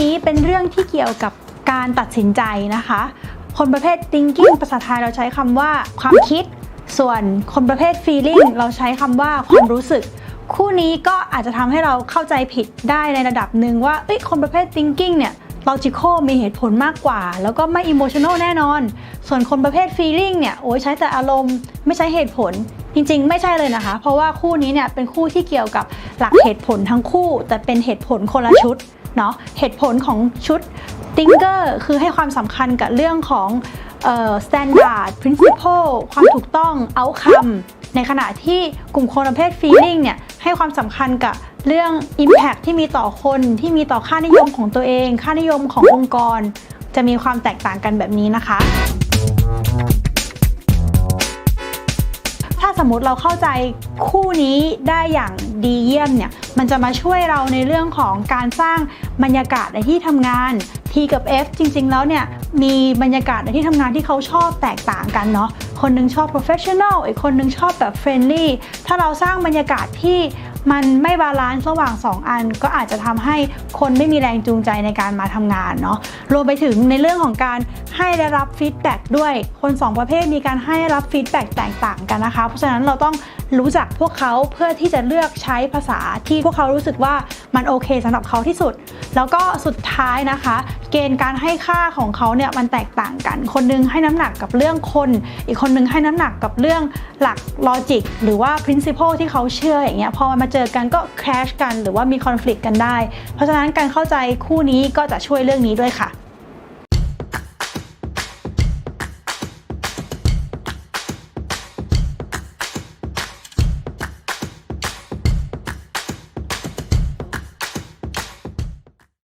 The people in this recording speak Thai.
นี้เป็นเรื่องที่เกี่ยวกับการตัดสินใจนะคะ คนประเภท thinking ภาษาไทยเราใช้คำว่าความคิด ส่วนคนประเภท feeling เราใช้คำว่าความรู้สึก คู่นี้ก็อาจจะทำให้เราเข้าใจผิดได้ในระดับหนึ่งว่าเอ้ยคนประเภท thinking เนี่ย logical มีเหตุผลมากกว่า แล้วก็ไม่ emotional แน่นอน ส่วนคนประเภท feeling เนี่ยโอ้ยใช้แต่อารมณ์ไม่ใช้เหตุผลจริงๆ ไม่ใช่เลยนะคะ เพราะว่าคู่นี้เนี่ยเป็นคู่ที่เกี่ยวกับหลักเหตุผลทั้งคู่ แต่เป็นเหตุผลคนละชุด เนาะเหตุผลของชุดสิงเกอร์คือให้ความสำคัญกับเรื่องของเอ่อ standard principle ความถูกต้อง outcome ในขณะที่กลุ่มคนประเภท feeling เนี่ยให้ความสำคัญกับเรื่อง impact ที่มีต่อคนที่มีต่อค่านิยมของตัวเอง ค่านิยมขององค์กร จะมีความแตกต่างกันแบบนี้นะคะ สมมติเราเข้าใจคู่นี้ได้อย่างดีเยี่ยมเนี่ย มันจะมาช่วยเราในเรื่องของการสร้างบรรยากาศในที่ทำงาน T กับ F จริง ๆ แล้วเนี่ย มีบรรยากาศในที่ทำงานที่เขาชอบแตกต่างกันเนาะ คนหนึงชอบ professional อีกคนหนึงชอบแบบ friendly ถ้าเราสร้างบรรยากาศที่ มันไม่บาลานซ์ระหว่าง 2 อัน ก็อาจจะทำให้คนไม่มีแรงจูงใจในการมาทำงานเนาะรวมไปถึงในเรื่องของการให้ได้รับฟีดแบ็กด้วยคน 2 ประเภทมีการให้รับฟีดแบ็กแตกต่างกันนะคะ เพราะฉะนั้นเราต้องรู้จักพวกเขาเพื่อที่จะเลือกใช้ภาษาที่พวกเขารู้สึกว่ามันโอเคสำหรับเขาที่สุด แล้วก็สุดท้ายนะคะ เกณฑ์การให้ค่าของเขาเนี่ยมันแตกต่างกัน คนหนึงให้น้ำหนักกับเรื่องคน อีกคนหนึงให้น้ำหนักกับเรื่องหลักลอจิกหรือว่า principle ที่เขาเชื่ออย่างเงี้ยพอมันมาเจจอกันก็ crash กันหรือว่ามี conflict กันได้ เพราะฉะนั้นการเข้าใจคู่นี้ก็จะช่วยเรื่องนี้ด้วยค่ะ